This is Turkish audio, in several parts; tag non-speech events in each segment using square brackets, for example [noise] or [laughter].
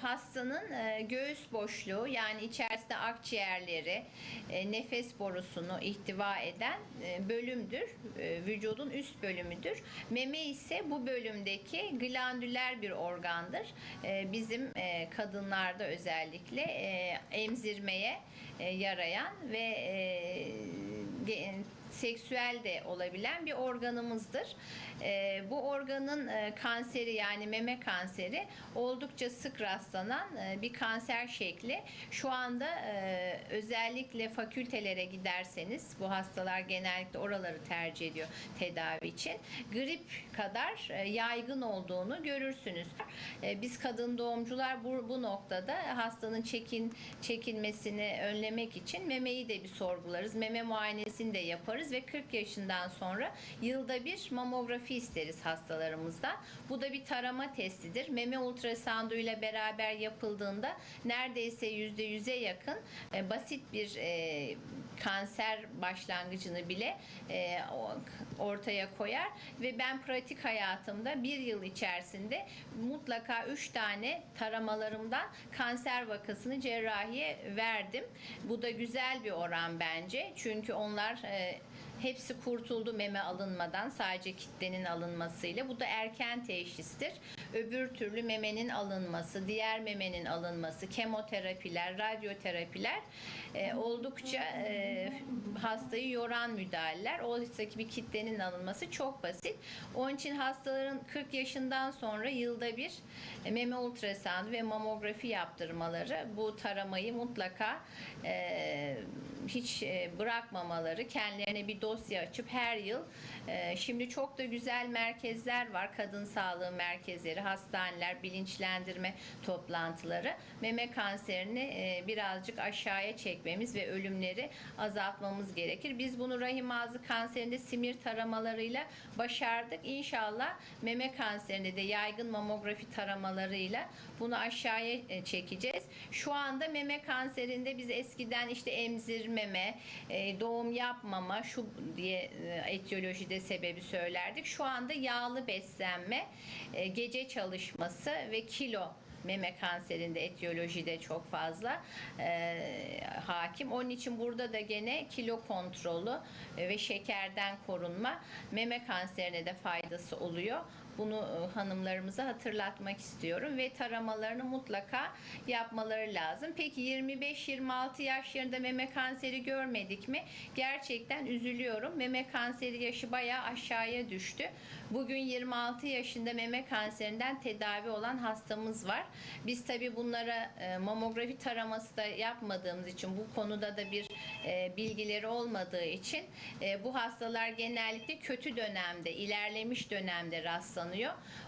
hastanın e, göğüs boşluğu yani içerisinde akciğerleri, e, nefes borusunu ihtiva eden e, bölümdür. E, vücudun üst bölümüdür. Meme ise bu bölümdeki glandüler bir organdır. E, bizim e, kadınlarda özellikle e, emzirmeye e, yarayan ve e, seksüel de olabilen bir organımızdır. E, bu organın e, kanseri yani meme kanseri oldukça sık rastlanan e, bir kanser şekli. Şu anda e, özellikle fakültelere giderseniz bu hastalar genellikle oraları tercih ediyor tedavi için. Grip kadar e, yaygın olduğunu görürsünüz. E, biz kadın doğumcular bu, bu noktada hastanın çekin çekinmesini önlemek için memeyi de bir sorgularız. Meme muayenesini de yaparız ve 40 yaşından sonra yılda bir mamografi isteriz hastalarımızdan. Bu da bir tarama testidir. Meme ultrasoundu ile beraber yapıldığında neredeyse %100'e yakın e, basit bir e, kanser başlangıcını bile e, ortaya koyar ve ben pratik hayatımda bir yıl içerisinde mutlaka 3 tane taramalarımdan kanser vakasını cerrahiye verdim. Bu da güzel bir oran bence. Çünkü onlar e, hepsi kurtuldu meme alınmadan sadece kitlenin alınmasıyla. Bu da erken teşhistir. Öbür türlü memenin alınması, diğer memenin alınması, kemoterapiler, radyoterapiler e, oldukça e, hastayı yoran müdahaleler. Oysa ki bir kitlenin alınması çok basit. Onun için hastaların 40 yaşından sonra yılda bir e, meme ultrasound ve mamografi yaptırmaları bu taramayı mutlaka e, hiç e, bırakmamaları, kendilerine bir dosya açıp her yıl e, şimdi çok da güzel merkezler var. Kadın sağlığı merkezleri, hastaneler, bilinçlendirme toplantıları. Meme kanserini birazcık aşağıya çekmemiz ve ölümleri azaltmamız gerekir. Biz bunu rahim ağzı kanserinde simir taramalarıyla başardık. İnşallah meme kanserinde de yaygın mamografi taramalarıyla bunu aşağıya e, çekeceğiz. Şu anda meme kanserinde biz eskiden işte emzirmeme, e, doğum yapmama şu diye e, etiyolojide sebebi söylerdik. Şu anda yağlı beslenme, gece çalışması ve kilo meme kanserinde etiyolojide çok fazla e, hakim. Onun için burada da gene kilo kontrolü e, ve şekerden korunma meme kanserine de faydası oluyor. Bunu e, hanımlarımıza hatırlatmak istiyorum ve taramalarını mutlaka yapmaları lazım. Peki 25-26 yaşlarında meme kanseri görmedik mi? Gerçekten üzülüyorum. Meme kanseri yaşı bayağı aşağıya düştü. Bugün 26 yaşında meme kanserinden tedavi olan hastamız var. Biz tabi bunlara e, mamografi taraması da yapmadığımız için bu konuda da bir e, bilgileri olmadığı için bu hastalar genellikle kötü dönemde, ilerlemiş dönemde rastlanıyor.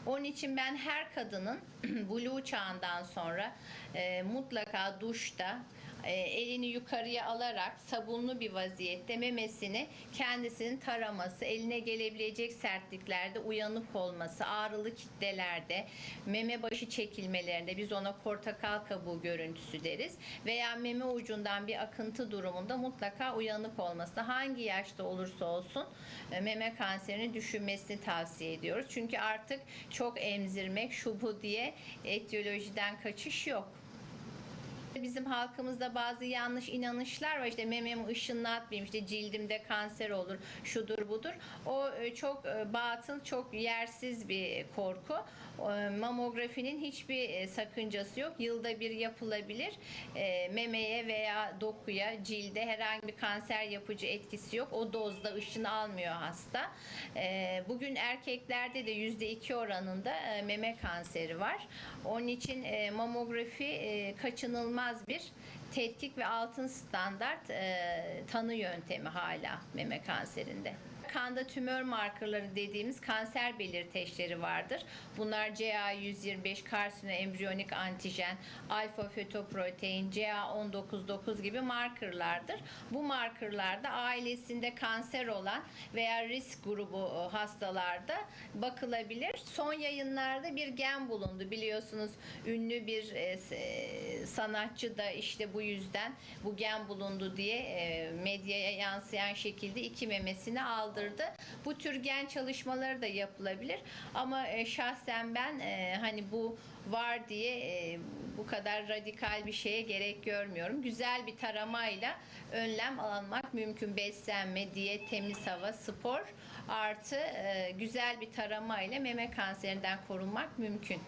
Onun için ben her kadının [clears throat] blue çağından sonra e, mutlaka duşta e, elini yukarıya alarak sabunlu bir vaziyette memesini kendisinin taraması, eline gelebilecek sertliklerde uyanık olması, ağrılı kitlelerde, meme başı çekilmelerinde biz ona portakal kabuğu görüntüsü deriz veya meme ucundan bir akıntı durumunda mutlaka uyanık olması. Hangi yaşta olursa olsun e, meme kanserini düşünmesini tavsiye ediyoruz. Çünkü artık çok emzirmek şu bu diye etiyolojiden kaçış yok. Bizim halkımızda bazı yanlış inanışlar var. İşte mememi ışınlatmayayım, işte cildimde kanser olur, şudur budur. O e, çok e, batıl, çok yersiz bir korku. E, Mamografinin hiçbir sakıncası yok. Yılda bir yapılabilir. Memeye veya dokuya, cilde herhangi bir kanser yapıcı etkisi yok. O dozda ışını almıyor hasta. Bugün erkeklerde de %2 oranında meme kanseri var. Onun için mamografi e, kaçınılmaz bir tetkik ve altın standart e, tanı yöntemi hala meme kanserinde. Kanda tümör markerları dediğimiz kanser belirteçleri vardır. Bunlar CA125, karsino embriyonik antijen, alfa fetoprotein, CA199 gibi markerlardır. Bu markerlarda ailesinde kanser olan veya risk grubu e, hastalarda bakılabilir. Son yayınlarda bir gen bulundu. Biliyorsunuz ünlü bir e, s- sanatçı da işte bu yüzden bu gen bulundu diye e, medyaya yansıyan şekilde iki memesini aldırdı. Kaldırdı. Bu tür gen çalışmaları da yapılabilir. Ama e, şahsen ben e, hani bu var diye e, bu kadar radikal bir şeye gerek görmüyorum. Güzel bir taramayla önlem alınmak mümkün. Beslenme, diyet, temiz hava, spor artı güzel bir taramayla meme kanserinden korunmak mümkün.